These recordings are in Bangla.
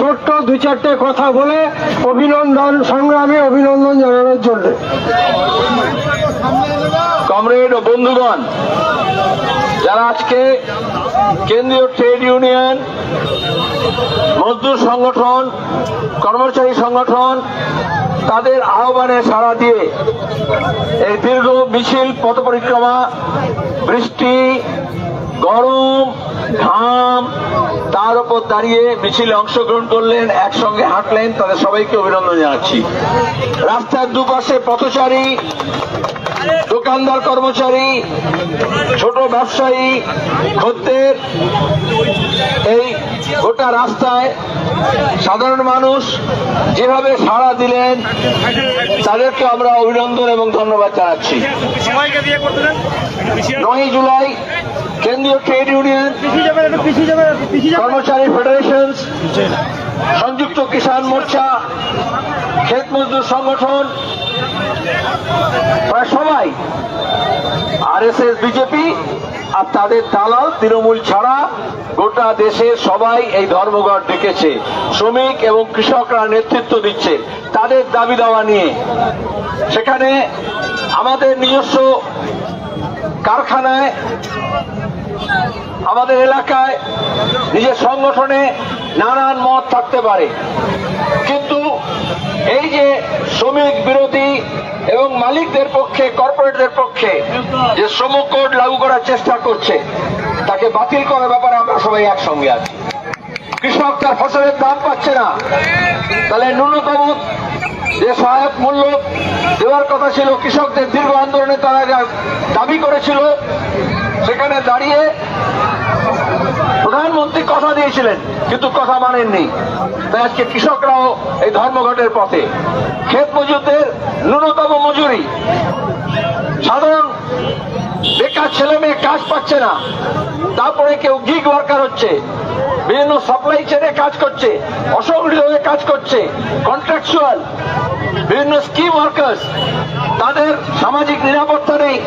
ছোট্ট দু চারটে কথা বলে অভিনন্দন, সংগ্রামে অভিনন্দন জানানোর জন্য। কমরেড ও বন্ধুগণ, যারা আজকে কেন্দ্রীয় ট্রেড ইউনিয়ন, মজদুর সংগঠন, কর্মচারী সংগঠন, তাদের আহ্বানে সাড়া দিয়ে এই দীর্ঘ মিছিল, পথ পরিক্রমা, বৃষ্টি, গরম, ঘাম তার উপর দাঁড়িয়ে মিছিলে অংশগ্রহণ করলেন একসঙ্গে হাঁটলেন। তাদের সবাইকে অভিনন্দন জানাচ্ছি। রাস্তার দুপাশে পথচারী দোকানদার কর্মচারী ছোট ব্যবসায়ী খদ্দের। এই গোটা রাস্তায় সাধারণ মানুষ যেভাবে সাড়া দিলেন তাদেরকে আমরা অভিনন্দন এবং ধন্যবাদ জানাচ্ছি। নয় জুলাই কেন্দ্রীয় ট্রেড ইউনিয়ন, কর্মচারী ফেডারেশন সংযুক্ত কিষাণ মোর্চা, ক্ষেত মজদুর সংগঠন, প্রায় সবাই আরএসএস, বিজেপি আর তাদের দালাল তৃণমূল ছাড়া গোটা দেশের সবাই এই ধর্মঘট ডেকেছে শ্রমিক এবং কৃষকরা নেতৃত্ব দিচ্ছে। তাদের দাবি দাওয়া নিয়ে। সেখানে আমাদের নিজস্ব কারখানায় আমাদের এলাকায় নিজের সংগঠনে নানান মত থাকতে পারে। কিন্তু এই যে শ্রমিক বিরোধী এবং মালিকদের পক্ষে, কর্পোরেটদের পক্ষে যে শ্রম কোড লাগু করার চেষ্টা করছে, তাকে বাতিল করার ব্যাপারে আমরা সবাই একসঙ্গে আছি। কৃষক তার ফসলের দাম পাচ্ছে না। তাহলে ন্যূনতম যে সহায়ক মূল্য দেওয়ার কথা ছিল, কৃষকদের দীর্ঘ আন্দোলনে তারা দাবি করেছিল সেখানে দাঁড়িয়ে প্রধানমন্ত্রী কথা দিয়েছিলেন, কিন্তু কথা মানেননি। তাই আজকে কৃষকরাও এই ধর্মঘটের পথে। ক্ষেত মজুরদের ন্যূনতম মজুরি। সাধারণ বেকার ছেলে মেয়ে কাজ পাচ্ছে না। তারপরে কেউ গিগ ওয়ার্কার হচ্ছে। বিভিন্ন সাপ্লাই চেনে কাজ করছে, অসংগঠিত হয়ে কাজ করছে কন্ট্রাকচুয়াল বিভিন্ন স্কিম ওয়ার্কার্স তাদের সামাজিক নিরাপত্তা নেই।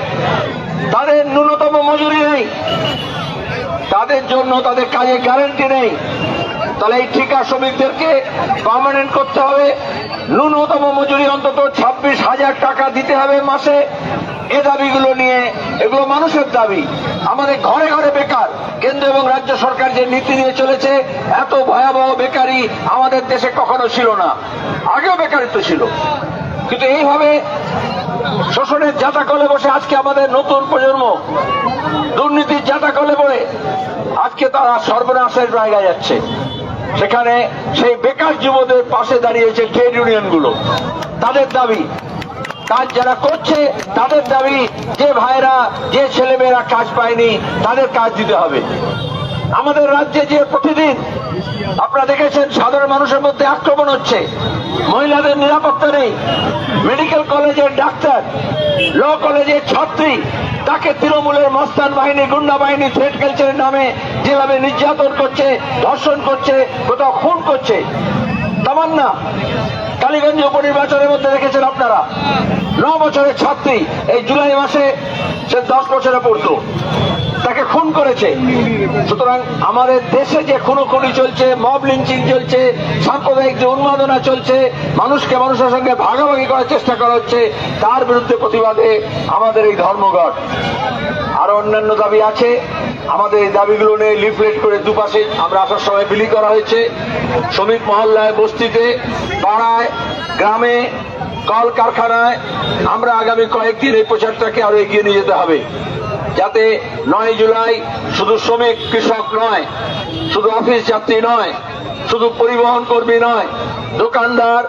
তাদের ন্যূনতম মজুরি নেই। তাদের জন্য তাদের কাজে গ্যারান্টি নেই। তাহলে এই ঠিকা শ্রমিকদেরকে পার্মানেন্ট করতে হবে। ন্যূনতম মজুরি অন্তত ছাব্বিশ হাজার টাকা দিতে হবে মাসে। এ দাবিগুলো নিয়ে এগুলো মানুষের দাবি। আমাদের ঘরে ঘরে বেকার। কেন্দ্র এবং রাজ্য সরকার যে নীতি নিয়ে চলেছে, এত ভয়াবহ বেকারি আমাদের দেশে কখনো ছিল না। আগেও বেকারিত্ব ছিল। কিন্তু এইভাবে শোষণের জাতাকলে বসে আজকে আমাদের নতুন প্রজন্ম। দুর্নীতির জাতাকলে পড়ে আজকে তারা সর্বনাশের জায়গায় যাচ্ছে। সেখানে সেই বেকার যুবদের পাশে দাঁড়িয়েছে ট্রেড ইউনিয়নগুলো তাদের দাবি, কাজ যারা করছে, তাদের দাবি, যে ভাইরা, যে ছেলেমেয়েরা কাজ পায়নি, তাদের কাজ দিতে হবে। আমাদের রাজ্যে যে প্রতিদিন আপনারা দেখেছেন সাধারণ মানুষের মধ্যে আক্রমণ হচ্ছে, মহিলাদের নিরাপত্তা নেই মেডিকেল কলেজের ডাক্তার ল কলেজের ছাত্রী, তাকে তৃণমূলের মস্তান বাহিনী, গুন্ডা বাহিনী থ্রেট কালচারের নামে যেভাবে নির্যাতন করছে, ধর্ষণ করছে, কোথাও খুন করছে, তামান্না, কালীগঞ্জ উপনির্বাচনের মধ্যে দেখেছেন আপনারা, ন বছরের ছাত্রী, এই জুলাই মাসে সে দশ বছরে পড়তো তাকে খুন করেছে। সুতরাং আমাদের দেশে যে খুনোখুনি চলছে, মব লিঞ্চিং চলছে, সাম্প্রদায়িক যে উন্মাদনা চলছে, মানুষকে মানুষের সঙ্গে ভাগাভাগি করার চেষ্টা করা হচ্ছে, তার বিরুদ্ধে প্রতিবাদে আমাদের এই ধর্মঘট। আরও অন্যান্য দাবি আছে। আমাদের এই দাবিগুলো নিয়ে লিফলেট করে দুপাশে আমরা আসার সময় বিলি করা হয়েছে। শ্রমিক মহল্লায় বস্তিতে, পাড়ায়, গ্রামে কল কারখানায় আমরা আগামী কয়েকদিন এই প্রচারটাকে আরও এগিয়ে নিয়ে যেতে হবে। যাতে নয় জুলাই শুধু শ্রমিক কৃষক নয় শুধু অফিস যাত্রী নয় শুধু পরিবহন কর্মী নয়, দোকানদার,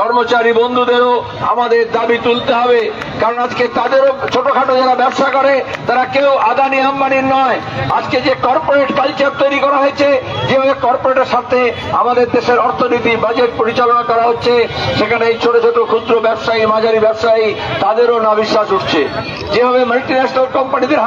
কর্মচারী বন্ধুদেরও আমাদের দাবি তুলতে হবে। কারণ আজকে তাদেরও ছোটখাটো যারা ব্যবসা করে, তারা কেউ আদানি আম্বানির নয়। আজকে যে কর্পোরেট কালচার তৈরি করা হয়েছে, যেভাবে কর্পোরেটের সাথে আমাদের দেশের অর্থনীতি বাজেট পরিচালনা করা হচ্ছে, সেখানে এই ছোট ছোট ক্ষুদ্র ব্যবসায়ী, মাঝারি ব্যবসায়ী, তাদেরও না বিশ্বাস উঠছে। যেভাবে মাল্টি ন্যাশনাল কোম্পানিদের